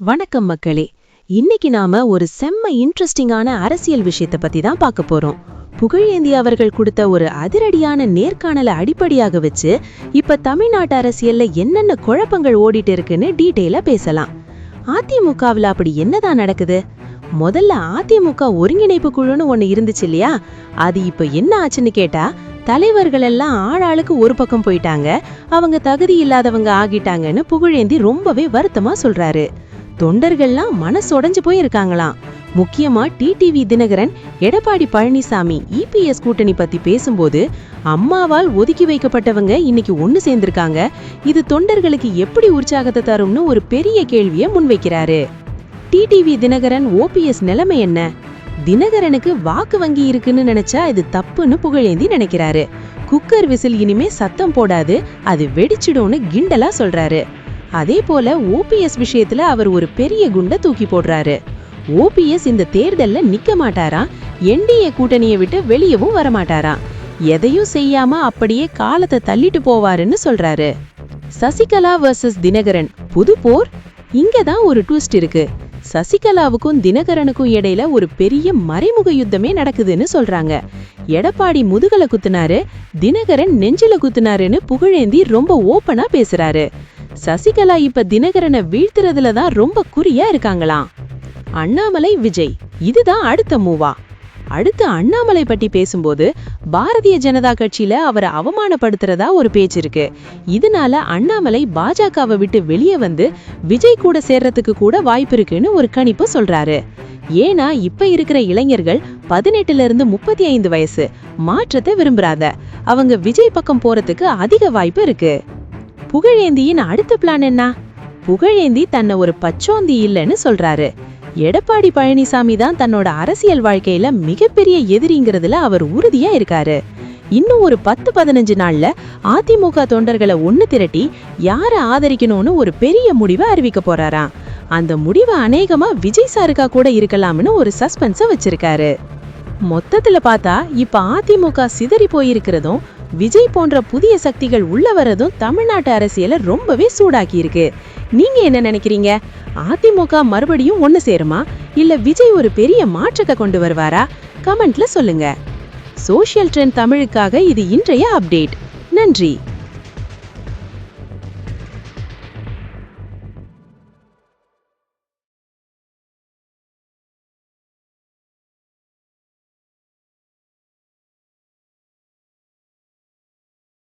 வணக்கம் மக்களே. இன்னைக்கு நாம ஒரு செம்ம இன்ட்ரெஸ்டிங்கான அரசியல் விஷயத்தை பத்தி தான் பார்க்க போறோம். புகழேந்தி அவர்கள் கொடுத்த ஒரு அதிரடியான நேர்காணலை அடிப்படையாக வச்சு இப்ப தமிழ்நாட்டு அரசியல்ல என்னென்ன குழப்பங்கள் ஓடிட்டு இருக்குன்னு டீட்டெயிலா பேசலாம். அதிமுகவில் அப்படி என்னதான் நடக்குது? முதல்ல அதிமுக ஒருங்கிணைப்பு குழுன்னு ஒண்ணு இருந்துச்சு இல்லையா? அது இப்ப என்ன ஆச்சுன்னு கேட்டா தலைவர்கள் எல்லாம் ஆளாளுக்கு ஒரு பக்கம் போயிட்டாங்க. அவங்க தகுதி இல்லாதவங்க ஆகிட்டாங்கன்னு புகழேந்தி ரொம்பவே வருத்தமா சொல்றாரு. தொண்டர்கள்லாம் மனசொடைஞ்சு போயிருக்காங்களாம். முக்கியமா டிடிவி தினகரன் எடப்பாடி பழனிசாமி இபிஎஸ் கூட்டணி பத்தி பேசும்போது அம்மாவால் ஒதுக்கி வைக்கப்பட்டவங்க இன்னைக்கு ஒன்னு சேர்ந்திருக்காங்க. இது தொண்டர்களுக்கு எப்படி உற்சாகத்தை தரும்னு ஒரு பெரிய கேள்வியை முன்வைக்கிறாரு. டிடிவி தினகரன் ஓபிஎஸ் நிலைமை என்ன? தினகரனுக்கு வாக்கு வங்கி இருக்குன்னு நினைச்சா இது தப்புன்னு புகழேந்தி நினைக்கிறாரு. குக்கர் விசில் இனிமே சத்தம் போடாது அது வெடிச்சிடும்னு கிண்டலா சொல்றாரு. அதே போல ஓபிஎஸ் விஷயத்துல அவர் ஒரு பெரிய குண்டை தூக்கி போடுறாரு. ஓபிஎஸ் இந்த தேர்தல்ல நிக்க மாட்டாராம் என்டிஏ கூட்டணியை விட்டு வெளியவும் வரமாட்டாரா? எதையும் செய்யாம அப்படியே காலத்தை தள்ளிட்டு போவாருன்னு சொல்றாரு. சசிகலா வர்சஸ் தினகரன் புது போர்? இங்கதான் ஒரு ட்விஸ்ட் இருக்கு. சசிகலாவுக்கும் தினகரனுக்கும் இடையில ஒரு பெரிய மறைமுக யுத்தமே நடக்குதுன்னு சொல்றாங்க. எடப்பாடி முதுகல குத்துனாரு தினகரன் நெஞ்சில குத்துனாருன்னு புகழேந்தி ரொம்ப ஓப்பனா பேசுறாரு. சசிகலா இப்ப தினகரனை வீழ்த்துறதுல தான் ரொம்ப குறியா இருக்காங்களாம் அண்ணாமலை விஜய். இதுதான் அடுத்த மூவா. அடுத்து அண்ணாமலை பற்றி பேசும்போது பாரதிய ஜனதா கட்சியில அவரை அவமானப்படுத்துறதா ஒரு பேச்சு இருக்கு. இதனால அண்ணாமலை பாஜகவை விட்டு வெளியே வந்து விஜய் கூட சேர்றதுக்கு கூட வாய்ப்பு இருக்குன்னு ஒரு கணிப்பு சொல்றாரு. ஏன்னா இப்ப இருக்கிற இளைஞர்கள் பதினெட்டுல இருந்து முப்பத்தி ஐந்து வயசு. மாற்றத்தை விரும்புறாத அவங்க விஜய் பக்கம் போறதுக்கு அதிக வாய்ப்பு இருக்கு. புகழேந்தியின் அடுத்த பிளான் என்ன? புகழேந்தி தன்னை ஒரு பச்சோந்தி இல்லைன்னு சொல்றாரு. எடப்பாடி பழனிசாமி தான் தன்னோட அரசியல் வாழ்க்கையில மிகப்பெரிய எதிரிங்கிறதுல அவர் உறுதியா இருக்காரு. இன்னும் ஒரு பத்து பதினஞ்சு நாள்ல அதிமுக தொண்டர்களை ஒண்ணு திரட்டி யாரை ஆதரிக்கணும்னு ஒரு பெரிய முடிவை அறிவிக்க போறாராம். அந்த முடிவு அநேகமா விஜய் சாருக்கா கூட இருக்கலாம்னு ஒரு சஸ்பென்ஸை வச்சிருக்காரு. மொத்தத்துல பார்த்தா இப்ப அதிமுக சிதறி போயிருக்கிறதும் விஜய் போன்ற புதிய சக்திகள் உள்ள வரதும் தமிழ்நாட்டு அரசியலை ரொம்பவே சூடாக்கி இருக்கு நீங்க என்ன நினைக்கிறீங்க? அதிமுக மறுபடியும் ஒண்ணு சேருமா? இல்ல விஜய் ஒரு பெரிய மாற்றத்தை கொண்டு வருவாரா? கமெண்ட்ல சொல்லுங்க. சோஷியல் ட்ரெண்ட் தமிழுக்காக இது இன்றைய அப்டேட். நன்றி.